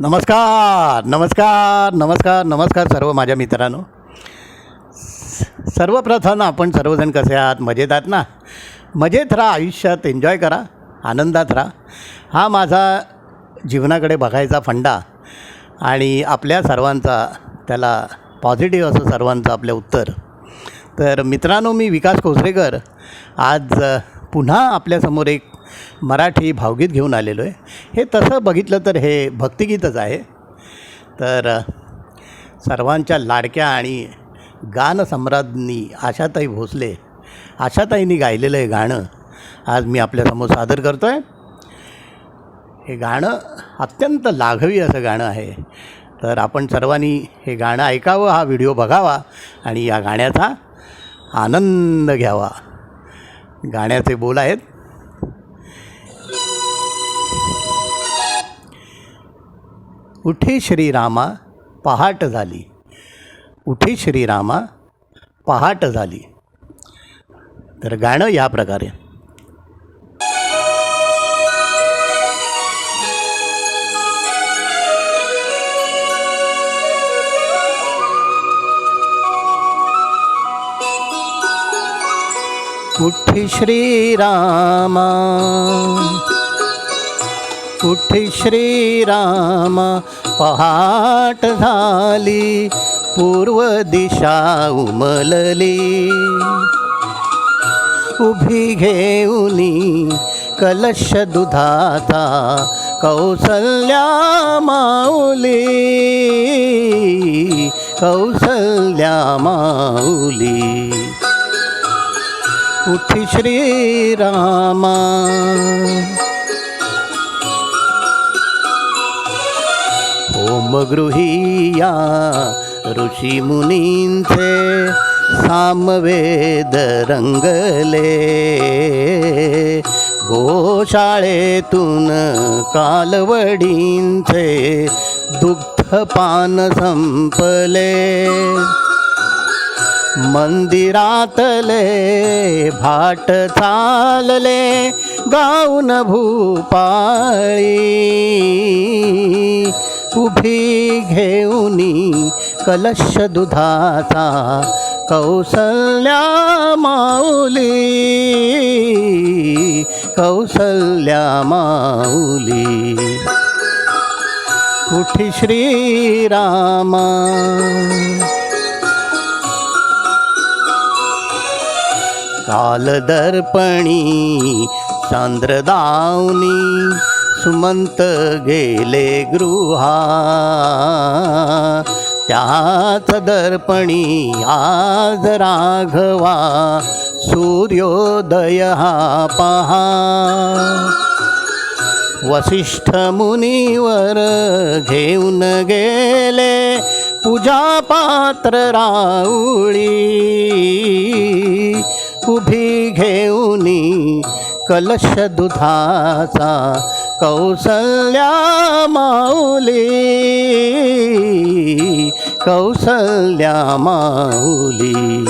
नमस्कार नमस्कार नमस्कार नमस्कार सर्व माझ्या मित्रांनो. स- सर्वप्रथम आपण सर्वजण कसे आहात? मजेत आहात ना? मजेत राहा आयुष्यात एन्जॉय करा आनंदात राहा. हा माझा जीवनाकडे बघायचा फंडा आणि आपल्या सर्वांचा त्याला पॉझिटिव्ह असं सर्वांचं आपलं उत्तर. तर मित्रांनो मी विकास कोसरेकर. आज पुन्हा आपल्यासमोर एक मराठी भावगीत घेऊन आलेलो आहे. हे तसं बघितलं तर हे भक्तिगीतच आहे. तर सर्वांच्या लाडक्या आणि गानसम्राज्ञी आशाताई भोसले आशाताईंनी गायलेलं हे गाणं आज मी आपल्यासमोर सादर करतो आहे हे गाणं अत्यंत लाघवी असं गाणं आहे. तर आपण सर्वांनी हे गाणं ऐकावं हा व्हिडिओ बघावा आणि या गाण्याचा आनंद घ्यावा. गाण्याचे बोल आहेत. उठे श्रीरामा पहाट झाली. उठे श्रीरामा पहाट झाली. तर गाणं या प्रकारे. उठे श्रीरामा कुठे श्रीरामा पहाट झाली पूर्व दिशा उमलली. उभी घेऊनी कलश दुधाचा कौसल्या माऊली कौसल्या माऊली. उठी श्रीरामा गृहीया ऋषीमुनींचे सामवेद रंगले. गोशाळेतून कालवडींचे दुग्धपान संपले. मंदिरातले भाट चालले गाऊन भूपाळी. उभी घेऊनी कलश दुधाचा कौसल्या माऊली कौसल्या माऊली. उठी श्रीरामा. कालदर्पणी चांद्रदावनी सुमंत गेले गृहा. त्याच दर्पणी आज राघवा सूर्योदय हा पहा. वसिष्ठ मुनीवर घेऊन गेले पूजा पात्र राऊळी. उभी घेऊनी कलश दुधाचा कौसल्या माऊली कौसल्या माऊली.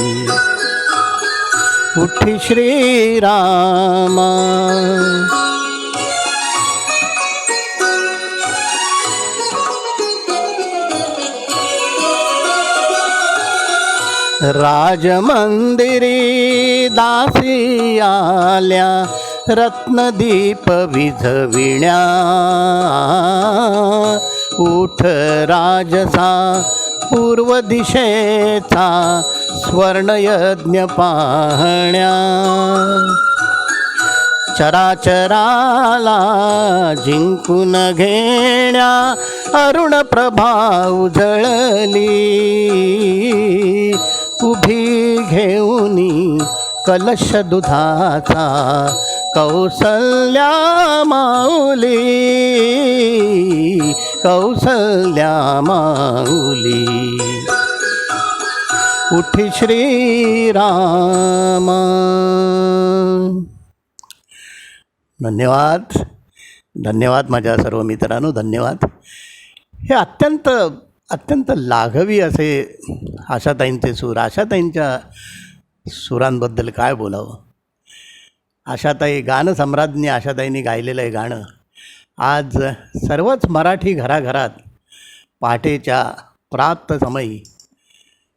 उठी श्रीरामा. राजमंदिरी दासी आल्या रत्नदीप विझविण्या. उठ राजसा पूर्व दिशेचा स्वर्णयज्ञ पाहण्या. चराचराला जिंकून घेण्या अरुण प्रभा उजळली उभी घेऊनी कलश दुधाचा कौसल्या माऊली कौसल्या माऊली. उठी श्रीरामा. धन्यवाद. धन्यवाद माझ्या सर्व मित्रांनो धन्यवाद. हे अत्यंत अत्यंत लाघवी असे आशाताईंचे सूर आशाताईंच्या सुरांबद्दल काय बोलावं? आशाताई गानसम्राज्ञी आशाताईंनी गायलेलं आहे गाणं. आज सर्वच मराठी घराघरात पहाटेच्या प्राप्त समयी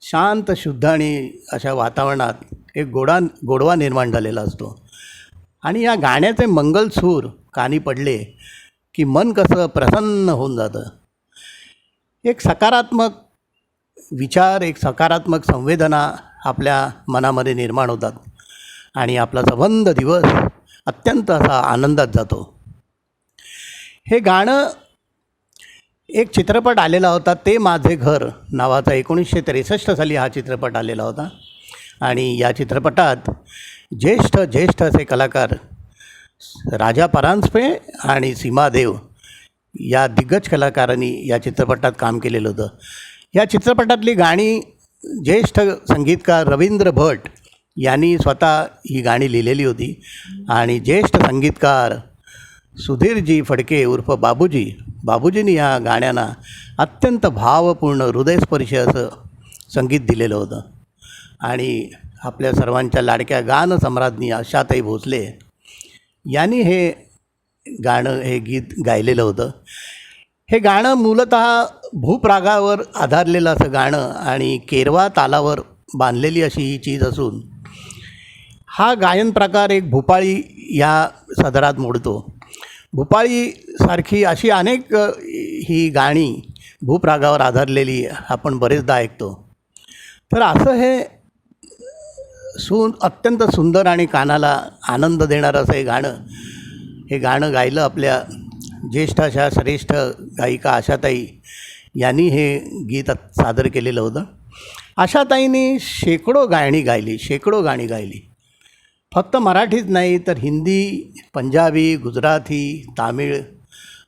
शांत शुद्ध आणि अशा वातावरणात एक गोडा गोडवा निर्माण झालेला असतो. आणि या गाण्याचे मंगल सूर कानी पडले की मन कसं प्रसन्न होऊन जातं. एक सकारात्मक विचार एक सकारात्मक संवेदना आपल्या मनामध्ये निर्माण होतात. आणि आपला संबंध दिवस अत्यंत असा आनंदात जातो. हे गाणं एक चित्रपट आलेला होता ते माझे घर नावाचा एकोणीसशे त्रेसष्ट साली हा चित्रपट आलेला होता. आणि या चित्रपटात ज्येष्ठ ज्येष्ठ असे कलाकार राजा परांजपे आणि सीमादेव या दिग्गज कलाकारांनी या चित्रपटात काम केलेलं होतं. या चित्रपटातली गाणी ज्येष्ठ संगीतकार रवींद्र भट यांनी स्वतः ही गाणी लिहिलेली होती. आणि ज्येष्ठ संगीतकार सुधीरजी फडके उर्फ बाबूजी बाबूजींनी या गाण्यांना अत्यंत भावपूर्ण हृदयस्पर्शी असं संगीत दिलेलं होतं. आणि आपल्या सर्वांच्या लाडक्या गानसम्राज्ञी आशाताई भोसले यांनी हे गाणं हे गीत गायलेलं होतं. हे गाणं मूलत भूप्रागावर आधारलेलं असं गाणं आणि केरवा तालावर बांधलेली अशी ही चीज असून हा गायन प्रकार एक भूपाळी या सदरात मोडतो. भूपाळीसारखी अशी अनेक ही गाणी भूप्रागावर आधारलेली आपण बरेचदा ऐकतो. तर असं हे सु अत्यंत सुंदर आणि कानाला आनंद देणारं असं हे गाणं हे गाणं गायलं आपल्या ज्येष्ठ अशा श्रेष्ठ गायिका आशाताई यांनी हे गीत सादर केलेलं होतं. आशाताईंनी शेकडो गाणी गायली शेकडो गाणी गायली. फक्त मराठीच नाही तर हिंदी पंजाबी गुजराती तामिळ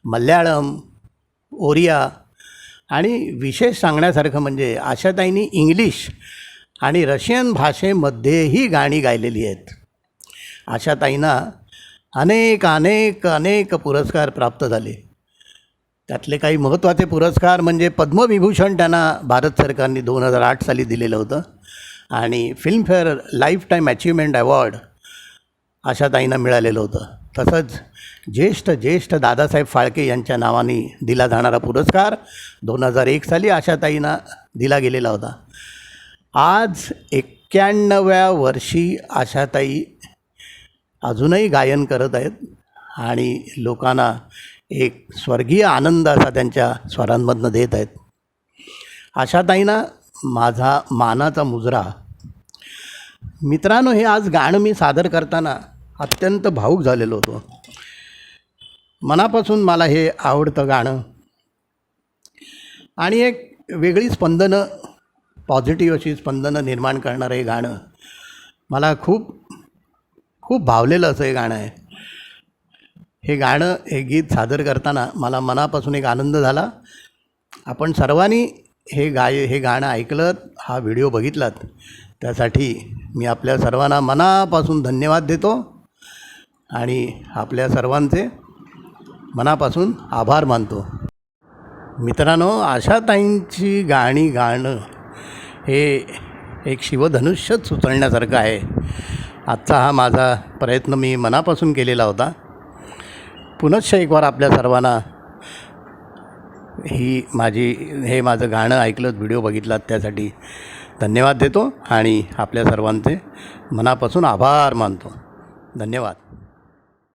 मल्याळम ओरिया आणि विशेष सांगण्यासारखं म्हणजे आशाताईंनी इंग्लिश आणि रशियन भाषेमध्येही गाणी गायलेली आहेत. आशाताईंना अनेक अनेक अनेक पुरस्कार प्राप्त झाले. त्यातले काही महत्त्वाचे पुरस्कार म्हणजे पद्मविभूषण त्यांना भारत सरकारने दोन हजार आठ साली दिलेलं होतं आणि Filmfare life time achievement award आशाताईंना मिळालेलं होतं. तसंच ज्येष्ठ ज्येष्ठ दादासाहेब फाळके यांच्या नावाने दिला जाणारा पुरस्कार दोन हजार एक साली आशाताईंना दिला गेलेला होता. आज एक्क्याण्णव्या वर्षी आशाताई अजूनही गायन करत आहेत आणि लोकांना एक स्वर्गीय आनंद असा त्यांच्या स्वरांमधनं देत आहेत. आशाताईंना माझा मानाचा मुजरा. मित्रांनो हे आज गाणं मी सादर करताना अत्यंत भावूक झालेलो होतो. मनापासून मला हे आवडतं गाणं. आणि एक वेगळी स्पंदनं पॉझिटिव्ह अशी स्पंदनं निर्माण करणारं हे गाणं. मला खूप खूप भावलेलं असं हे गाणं आहे. हे गाणं हे गीत सादर करताना मला मनापासून एक आनंद झाला. आपण सर्वांनी हे गाय हे गाणं ऐकलं हा व्हिडिओ बघितलात. त्यासाठी मी आपल्या सर्वांना मनापासून धन्यवाद देतो. आणि आपल्या सर्वांचे मनापासून आभार मानतो. मित्रांनो आशाताईंची गाणी गाणं हे एक शिवधनुष्यच सुचवण्यासारखं आहे. आजचा हा माझा प्रयत्न मी मनापासून केलेला होता. पुनश्च एक वार आपल्या सर्वांना ही माझी हे माझं गाणं ऐकलं व्हिडिओ बघितलात त्यासाठी धन्यवाद देतो आणि आपल्या सर्वांचे मनापासून आभार मानतो. धन्यवाद.